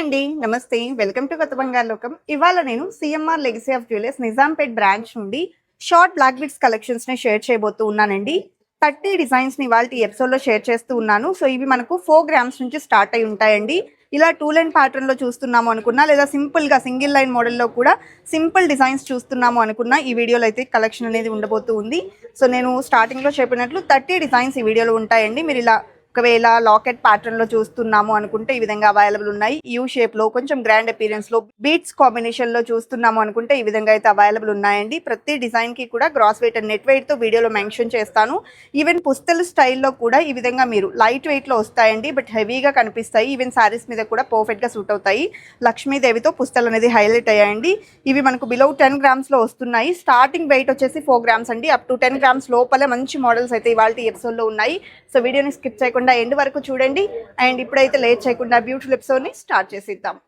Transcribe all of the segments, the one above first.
అండి. నమస్తే. Welcome to కొత్త బంగారు లోకం. ఇవాళ నేను CMR legacy of jewellers Nizampet branch నుండి షార్ట్ బ్లాక్ బిట్స్ కలెక్షన్స్ని షేర్ చేయబోతూ ఉన్నానండి. థర్టీ డిజైన్స్ని ఇవాళ ఎపిసోడ్లో షేర్ చేస్తూ ఉన్నాను. సో ఇవి మనకు ఫోర్ గ్రామ్స్ నుంచి స్టార్ట్ అయి ఉంటాయండి. ఇలా టూ లైన్ ప్యాటర్న్లో చూస్తున్నాము అనుకున్నా లేదా సింపుల్గా సింగిల్ లైన్ మోడల్లో కూడా సింపుల్ డిజైన్స్ చూస్తున్నాము అనుకున్నా ఈ వీడియోలో అయితే కలెక్షన్ అనేది ఉండబోతూ ఉంది. సో నేను స్టార్టింగ్లో చెప్పినట్లు థర్టీ డిజైన్స్ ఈ వీడియోలో ఉంటాయండి. మీరు ఇలా ఒకవేళ లాకెట్ ప్యాటర్న్లో చూస్తున్నాము అనుకుంటే ఈ విధంగా అవైలబుల్ ఉన్నాయి. యూ షేప్లో కొంచెం గ్రాండ్ అపీరెన్స్లో బీట్స్ కాంబినేషన్లో చూస్తున్నాము అనుకుంటే ఈ విధంగా అయితే అవైలబుల్ ఉన్నాయండి. ప్రతి డిజైన్కి కూడా గ్రాస్ వెయిట్ అండ్ నెట్ వెయిట్తో వీడియోలో మెన్షన్ చేస్తాను. ఈవెన్ పుస్తల స్టైల్లో కూడా ఈ విధంగా మీరు లైట్ వెయిట్లో వస్తాయండి. బట్ హెవీగా కనిపిస్తాయి. ఈవెన్ శారీస్ మీద కూడా పర్ఫెక్ట్గా సూట్ అవుతాయి. లక్ష్మీదేవితో పుస్తలు అనేది హైలైట్ అయ్యాయండి. ఇవి మనకు బిలో టెన్ గ్రామ్స్లో వస్తున్నాయి. స్టార్టింగ్ వెయిట్ వచ్చేసి ఫోర్ గ్రామ్స్ అండి. అప్ టు టెన్ గ్రామ్స్ లోపలే మంచి మోడల్స్ అయితే ఇవాళ ఎపిసోడ్లో ఉన్నాయి. సో వీడియోని స్కిప్ చేయకుండా ఎండ్ వరకు చూడండి. అండ్ ఇప్పుడైతే లేట్ చేయకుండా బ్యూటిఫుల్ ఎపిసోడ్ని స్టార్ట్ చేసిద్దాం.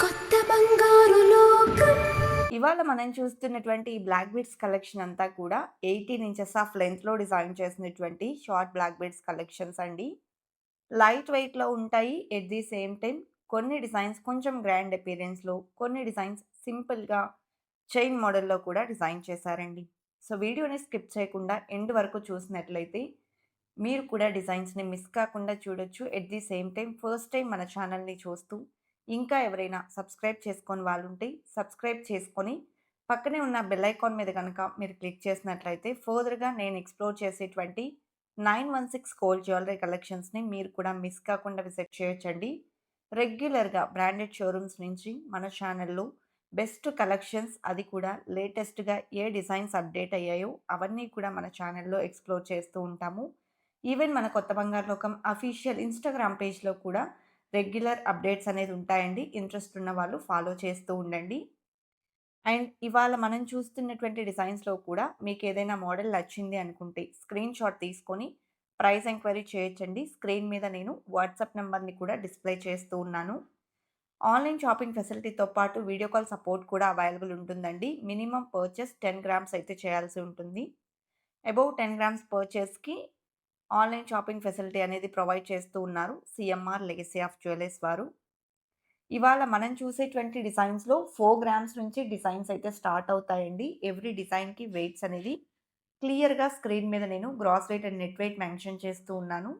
కొత్త బంగారు లోకం. ఇవాళ మనం చూస్తున్నటువంటి ఈ బ్లాక్ బీడ్స్ కలెక్షన్ అంతా కూడా ఎయిటీన్ ఇంచెస్ ఆఫ్ లెంత్లో డిజైన్ చేసినటువంటి షార్ట్ బ్లాక్ బీడ్స్ కలెక్షన్స్ అండి. లైట్ వెయిట్లో ఉంటాయి ఎట్ ది సేమ్ టైం కొన్ని డిజైన్స్ కొంచెం గ్రాండ్ అపీరెన్స్లో కొన్ని డిజైన్స్ సింపుల్గా చైన్ మోడల్లో కూడా డిజైన్ చేశారండి. సో వీడియోని స్కిప్ చేయకుండా ఎండ్ వరకు చూసినట్లయితే మీరు కూడా డిజైన్స్ని మిస్ కాకుండా చూడొచ్చు. At the same time first time మన ఛానల్ని చూస్తూ ఇంకా ఎవరైనా సబ్స్క్రైబ్ చేసుకొని వాళ్ళు ఉంటే సబ్స్క్రైబ్ చేసుకొని పక్కనే ఉన్న బెల్ ఐకాన్ మీద కనుక మీరు క్లిక్ చేసినట్లయితే ఫర్దర్గా నేను ఎక్స్ప్లోర్ చేసేటువంటి nine one six gold jewellery కలెక్షన్స్ని మీరు కూడా మిస్ కాకుండా విజిట్ చేయొచ్చండి. రెగ్యులర్గా బ్రాండెడ్ షోరూమ్స్ నుంచి మన ఛానల్లో బెస్ట్ కలెక్షన్స్ అది కూడా లేటెస్ట్గా ఏ డిజైన్స్ అప్డేట్ అయ్యాయో అవన్నీ కూడా మన ఛానల్లో ఎక్స్ప్లోర్ చేస్తూ ఉంటాము. ఈవెన్ మన కొత్త బంగారు లోకం అఫీషియల్ ఇన్స్టాగ్రామ్ పేజ్లో కూడా రెగ్యులర్ అప్డేట్స్ అనేది ఉంటాయండి. ఇంట్రెస్ట్ ఉన్న వాళ్ళు ఫాలో చేస్తూ ఉండండి. అండ్ ఇవాళ మనం చూస్తున్నటువంటి డిజైన్స్లో కూడా మీకు ఏదైనా మోడల్ నచ్చింది అనుకుంటే స్క్రీన్ షాట్ తీసుకొని ప్రైస్ ఎంక్వైరీ చేయొచ్చండి. స్క్రీన్ మీద నేను వాట్సాప్ నెంబర్ని కూడా డిస్ప్లే చేస్తూ ఉన్నాను. ఆన్లైన్ షాపింగ్ ఫెసిలిటీతో పాటు వీడియో కాల్ సపోర్ట్ కూడా అవైలబుల్ ఉంటుందండి. మినిమం పర్చేస్ టెన్ గ్రామ్స్ అయితే చేయాల్సి ఉంటుంది. అబౌవ్ టెన్ గ్రామ్స్ పర్చేస్కి ఆన్లైన్ షాపింగ్ ఫెసిలిటీ అనేది ప్రొవైడ్ చేస్తూ ఉన్నారు. సిఎంఆర్ లెగసీ ఆఫ్ జ్యువెలర్స్ వారు. ఇవాళ మనం చూసేటువంటి డిజైన్స్లో ఫోర్ గ్రామ్స్ నుంచి డిజైన్స్ అయితే స్టార్ట్ అవుతాయండి. ఎవ్రీ డిజైన్కి వెయిట్స్ అనేది క్లియర్గా స్క్రీన్ మీద నేను gross weight and net weight mention చేస్తూ ఉన్నాను.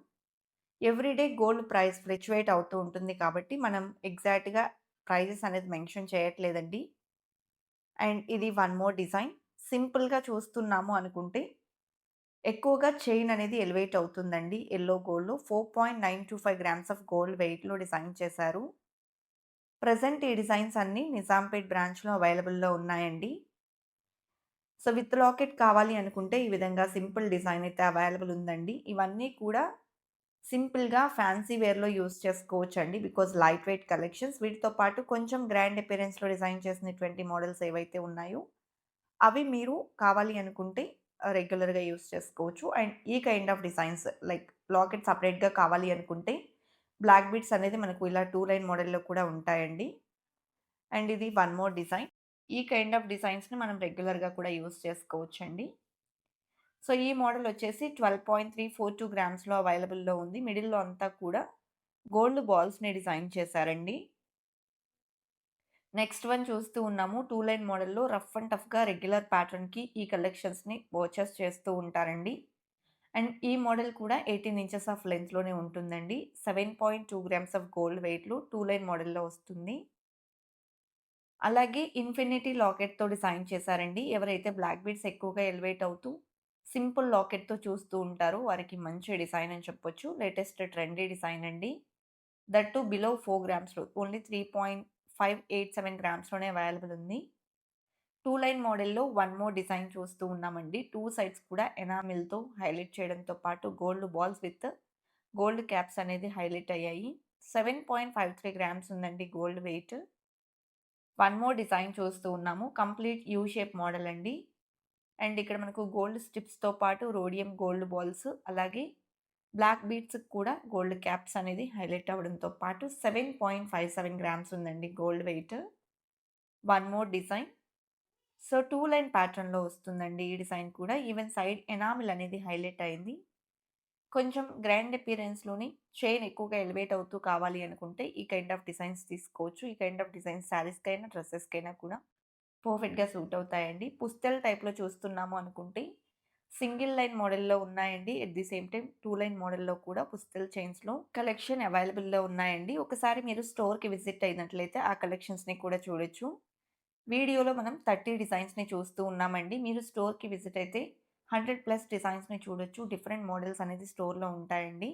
ఎవ్రీడే గోల్డ్ ప్రైస్ ఫ్లక్చువేట్ అవుతూ ఉంటుంది కాబట్టి మనం ఎగ్జాక్ట్గా ప్రైజెస్ అనేది మెన్షన్ చేయట్లేదండి. అండ్ ఇది వన్ మోర్ డిజైన్. సింపుల్గా చూస్తున్నాము అనుకుంటే ఎక్కువగా చైన్ అనేది ఎలివేట్ అవుతుందండి. ఎల్లో గోల్డ్లో four point nine two five grams of gold వెయిట్లో డిజైన్ చేశారు. ప్రజెంట్ ఈ డిజైన్స్ అన్నీ నిజాంపేట్ బ్రాంచ్లో అవైలబుల్లో ఉన్నాయండి. సో విత్ లాకెట్ కావాలి అనుకుంటే ఈ విధంగా సింపుల్ డిజైన్ అయితే అవైలబుల్ ఉందండి. ఇవన్నీ కూడా సింపుల్గా ఫ్యాన్సీ వేర్లో యూస్ చేసుకోవచ్చు అండి బికాజ్ లైట్ వెయిట్ కలెక్షన్స్ వీటితో పాటు కొంచెం గ్రాండ్ అపిరెన్స్లో డిజైన్ చేసినటువంటి మోడల్స్ ఏవైతే ఉన్నాయో అవి మీరు కావాలి అనుకుంటే రెగ్యులర్గా యూస్ చేసుకోవచ్చు. అండ్ ఈ kind of designs like locket సపరేట్గా కావాలి అనుకుంటే బ్లాక్ బీట్స్ అనేది మనకు ఇలా టూ లైన్ మోడల్లో కూడా ఉంటాయండి. అండ్ ఇది వన్ మోర్ డిజైన్. ఈ కైండ్ ఆఫ్ డిజైన్స్ని మనం రెగ్యులర్గా కూడా యూస్ చేసుకోవచ్చు అండి సో ఈ మోడల్ వచ్చేసి twelve point three four two గ్రామ్స్లో అవైలబుల్లో ఉంది. మిడిల్లో అంతా కూడా గోల్డ్ బాల్స్ని డిజైన్ చేశారండి. నెక్స్ట్ వన్ చూస్తూ ఉన్నాము. టూ లైన్ మోడల్లో రఫ్ అండ్ టఫ్గా రెగ్యులర్ ప్యాటర్న్కి ఈ కలెక్షన్స్ని పర్చేస్ చేస్తూ ఉంటారండి. అండ్ ఈ మోడల్ కూడా ఎయిటీన్ ఇంచెస్ ఆఫ్ లెంత్లోనే ఉంటుందండి. Seven point two grams of gold వెయిట్లో టూ లైన్ మోడల్లో వస్తుంది. అలాగే ఇన్ఫినిటీ లాకెట్తో డిజైన్ చేశారండి. ఎవరైతే బ్లాక్ బీడ్స్ ఎక్కువగా ఎలివేట్ అవుతూ సింపుల్ లాకెట్తో చూస్తూ ఉంటారో వారికి మంచి డిజైన్ అని చెప్పొచ్చు. లేటెస్ట్ ట్రెండీ డిజైన్ అండి. That too below four గ్రామ్స్లో only three point five eight seven గ్రామ్స్లోనే available ఉంది. టూ లైన్ మోడల్లో వన్ మోర్ డిజైన్ చూస్తూ ఉన్నామండి. టూ సైడ్స్ కూడా ఎనామిల్తో హైలైట్ చేయడంతో పాటు gold balls with gold caps అనేది హైలైట్ అయ్యాయి. Seven point five three grams ఉందండి gold weight. One more design చూస్తూ ఉన్నాము. కంప్లీట్ యూ షేప్ మోడల్ అండి. అండ్ ఇక్కడ మనకు గోల్డ్ స్టిప్స్తో పాటు రోడియం గోల్డ్ బాల్స్ అలాగే బ్లాక్ బీట్స్కి కూడా గోల్డ్ క్యాప్స్ అనేది హైలైట్ అవ్వడంతో పాటు seven point five seven grams ఉందండి gold weight one more design so two line ప్యాటర్న్లో వస్తుందండి ఈ డిజైన్ కూడా ఈవెన్ సైడ్ ఎనామిల్ అనేది హైలైట్ అయింది కొంచెం గ్రాండ్ అపీరెన్స్లోని చైన్ ఎక్కువగా ఎలివేట్ అవుతూ కావాలి అనుకుంటే ఈ కైండ్ ఆఫ్ డిజైన్స్ తీసుకోవచ్చు. ఈ కైండ్ ఆఫ్ డిజైన్స్ శారీస్‌కైనా, డ్రెస్సెస్కైనా కూడా పర్ఫెక్ట్‌గా సూట్ అవుతాయండి. పుస్తెల్ టైప్‌లో చూస్తున్నాము అనుకుంటే సింగిల్ లైన్ మోడల్‌లో ఉన్నాయండి. At the same time two line మోడల్‌లో కూడా పుస్తల్ చైన్స్‌లో కలెక్షన్ అవైలబుల్‌లో ఉన్నాయండి. ఒకసారి మీరు స్టోర్‌కి విజిట్ అయినట్లయితే ఆ కలెక్షన్స్‌ని కూడా చూడొచ్చు. వీడియోలో మనం 30 డిజైన్స్‌ని చూస్తూ ఉన్నామండి. మీరు స్టోర్‌కి విజిట్ అయితే 100 ప్లస్ డిజైన్స్‌ని చూడొచ్చు. డిఫరెంట్ మోడల్స్ అనేది స్టోర్‌లో ఉంటాయండి.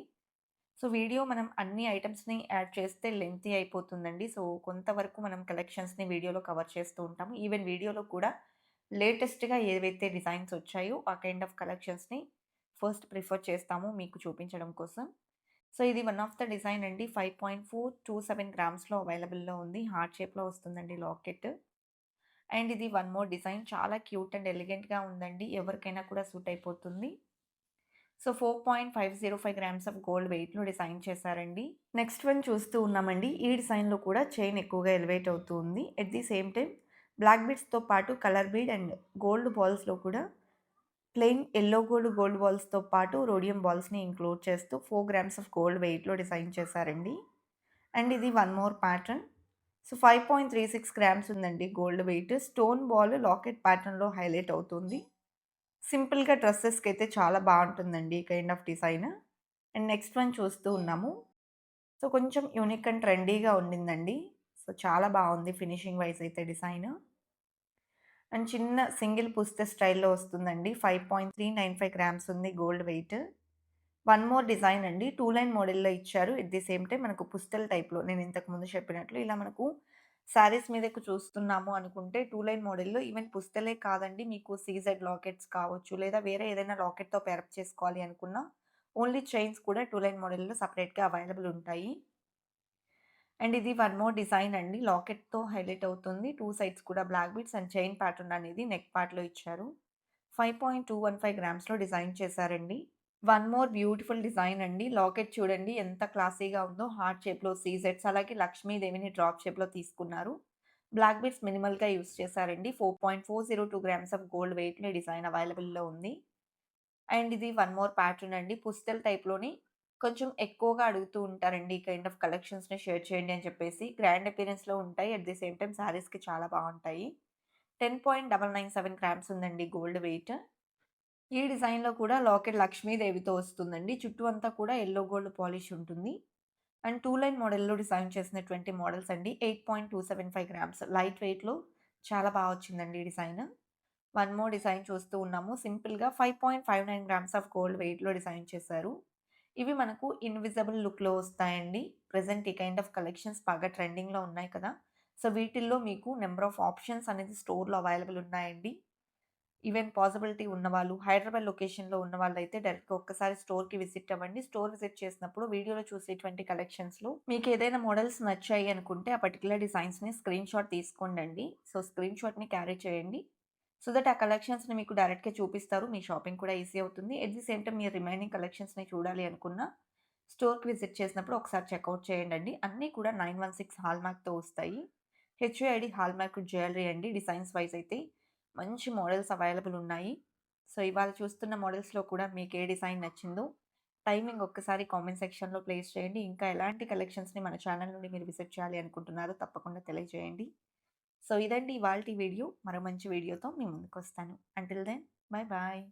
సో, వీడియో మనం అన్ని ఐటమ్స్ని యాడ్ చేస్తే లెంతీ అయిపోతుందండి. సో, కొంతవరకు మనం కలెక్షన్స్‌ని వీడియోలో కవర్ చేస్తూ ఉంటాము. ఈవెన్ వీడియోలో కూడా లేటెస్ట్‌గా ఏవైతే డిజైన్స్ వచ్చాయో ఆ కైండ్ ఆఫ్ కలెక్షన్స్‌ని ఫస్ట్ ప్రిఫర్ చేస్తాము మీకు చూపించడం కోసం. సో, ఇది వన్ ఆఫ్ ద డిజైన్ అండి. 5.427 గ్రామ్స్‌లో అవైలబుల్‌లో ఉంది. హార్ట్ షేప్‌లో వస్తుందండి లాకెట్. అండ్ ఇది వన్ మోర్ డిజైన్ చాలా క్యూట్ అండ్ ఎలిగెంట్‌గా ఉందండి. ఎవరికైనా కూడా సూట్ అయిపోతుంది. సో, 4.505 గ్రామ్స్ ఆఫ్ గోల్డ్ వెయిట్‌లో డిజైన్ చేశారండి. నెక్స్ట్ వన్ చూస్తూ ఉన్నామండి. ఈ డిజైన్‌లో కూడా చైన్ ఎక్కువగా ఎలివేట్ అవుతుంది at the same time black బీడ్స్‌తో పాటు కలర్ బీడ్ అండ్ గోల్డ్ బాల్స్‌లో కూడా ప్లెయిన్ ఎల్లో గోల్డ్, గోల్డ్ బాల్స్‌తో పాటు రోడియం బాల్స్‌ని ఇంక్లూడ్ చేస్తూ ఫోర్ గ్రామ్స్ ఆఫ్ గోల్డ్ వెయిట్‌లో డిజైన్ చేశారండి. అండ్ ఇది one more pattern. So, 5.36 grams ఉందండి gold weight. Stone ball locket ప్యాటర్న్‌లో హైలైట్ అవుతుంది. సింపుల్‌గా డ్రెస్సెస్కి అయితే చాలా బాగుంటుందండి ఈ kind of design. And next one చూస్తూ ఉన్నాము. సో, కొంచెం యూనిక్ అండ్ ట్రెండీగా ఉండిందండి. సో, చాలా బాగుంది ఫినిషింగ్ వైస్ అయితే డిజైన్. అండ్ చిన్న సింగిల్ పుస్తే స్టైల్‌లో వస్తుందండి. 5.395 గ్రామ్స్ ఉంది gold weight. One more design అండి. టూ లైన్ మోడల్‌లో ఇచ్చారు. ఎట్ ది సేమ్ టైం మనకు పుస్తెల్ టైప్‌లో నేను ఇంతకు ముందు చెప్పినట్లు ఇలా మనకు శారీస్ మీదకు చూస్తున్నాము అనుకుంటే టూ లైన్ మోడల్‌లో ఈవెన్ పుస్తలే కాదండి మీకు సీజెడ్ లాకెట్స్ కావచ్చు లేదా వేరే ఏదైనా లాకెట్‌తో పేరప్ చేసుకోవాలి అనుకున్నా ఓన్లీ చైన్స్ కూడా టూ లైన్ మోడల్‌లో సపరేట్గా అవైలబుల్ ఉంటాయి. అండ్ ఇది వన్ మోర్ డిజైన్ అండి. లాకెట్‌తో హైలైట్ అవుతుంది. టూ సైడ్స్ కూడా black beats and chain pattern అనేది నెక్ పార్ట్‌లో ఇచ్చారు. 5.215 గ్రామ్స్‌లో డిజైన్ చేశారండి. వన్ మోర్ బ్యూటిఫుల్ డిజైన్ అండి. లాకెట్ చూడండి ఎంత క్లాసీగా ఉందో హార్ట్ షేప్‌లో సీజెడ్స్ అలాగే లక్ష్మీదేవిని డ్రాప్ షేప్‌లో తీసుకున్నారు. బ్లాక్ బీట్స్ మినిమల్‌గా యూజ్ చేశారండి. 4.402 గ్రామ్స్ ఆఫ్ గోల్డ్ వెయిట్‌లో డిజైన్ అవైలబుల్‌లో ఉంది. అండ్ ఇది వన్ మోర్ ప్యాటర్న్ అండి. పుస్తెల్ టైప్‌లోని కొంచెం ఎక్కువగా అడుగుతూ ఉంటారండి. ఈ కైండ్ ఆఫ్ కలెక్షన్స్‌ని షేర్ చేయండి అని చెప్పేసి. గ్రాండ్ అపీరెన్స్లో ఉంటాయి. అట్ ది సేమ్ టైమ్ శారీస్‌కి చాలా బాగుంటాయి ten point double nine seven grams ఉందండి గోల్డ్ వెయిట్. ఈ డిజైన్‌లో కూడా లాకెట్ లక్ష్మీదేవితో వస్తుందండి. చుట్టూ అంతా కూడా ఎల్లో గోల్డ్ పాలిష్ ఉంటుంది. అండ్ టూ లైన్ మోడల్‌లో డిజైన్ చేసినటువంటి మోడల్స్ అండి. 8.275 గ్రామ్స్ లైట్ వెయిట్‌లో చాలా బాగా వచ్చిందండి ఈ డిజైన్. వన్ మోర్ డిజైన్ చూస్తూ ఉన్నాము. సింపుల్‌గా 5.59 గ్రామ్స్ ఆఫ్ గోల్డ్ వెయిట్‌లో డిజైన్ చేశారు. ఇవి మనకు ఇన్విజిబుల్ లుక్‌లో వస్తాయండి. ప్రజెంట్ ఈ కైండ్ ఆఫ్ కలెక్షన్స్ బాగా ట్రెండింగ్‌లో ఉన్నాయి కదా! సో, వీటిల్లో మీకు నెంబర్ ఆఫ్ ఆప్షన్స్ అనేది స్టోర్‌లో అవైలబుల్ ఉన్నాయండి. ఈవెన్ పాసిబిలిటీ ఉన్నవాళ్ళు హైదరాబాద్ లొకేషన్‌లో ఉన్న వాళ్ళైతే డైరెక్ట్‌గా ఒక్కసారి స్టోర్‌కి విజిట్ అవ్వండి. స్టోర్ విజిట్ చేసినప్పుడు వీడియోలో చూసేటువంటి కలెక్షన్స్‌లో మీకు ఏదైనా మోడల్స్ నచ్చాయి అనుకుంటే ఆ పర్టికులర్ డిజైన్స్‌ని స్క్రీన్‌షాట్ తీసుకోండి సో, స్క్రీన్ షాట్ని క్యారీ చేయండి. సో దట్ ఆ కలెక్షన్స్‌ని మీకు డైరెక్ట్‌గా చూపిస్తారు. మీ షాపింగ్ కూడా ఈజీ అవుతుంది. ఎట్ ది సేమ్ టైం మీరు రిమైనింగ్ కలెక్షన్స్‌ని చూడాలి అనుకున్నా స్టోర్‌కి విజిట్ చేసినప్పుడు ఒకసారి చెక్అవుట్ చేయండి అన్నీ కూడా నైన్ వన్ సిక్స్ హాల్ మార్క్తో వస్తాయి. హెచ్ఐడి హాల్ మార్క్ జ్యువెలరీ అండి. డిజైన్స్ వైస్ అయితే మంచి మోడల్స్ అవైలబుల్ ఉన్నాయి. సో, ఇవాళ చూస్తున్న మోడల్స్‌లో కూడా మీకు ఏ డిజైన్ నచ్చిందో టైమింగ్ ఒక్కసారి కామెంట్ సెక్షన్‌లో ప్లేస్ చేయండి. ఇంకా ఎలాంటి కలెక్షన్స్‌ని మన ఛానల్ నుండి మీరు విజిట్ చేయాలి అనుకుంటున్నారో తప్పకుండా తెలియజేయండి. సో, ఇదండి ఇవాళ వీడియో. మరో మంచి వీడియోతో మీ ముందుకొస్తాను. Until then bye bye.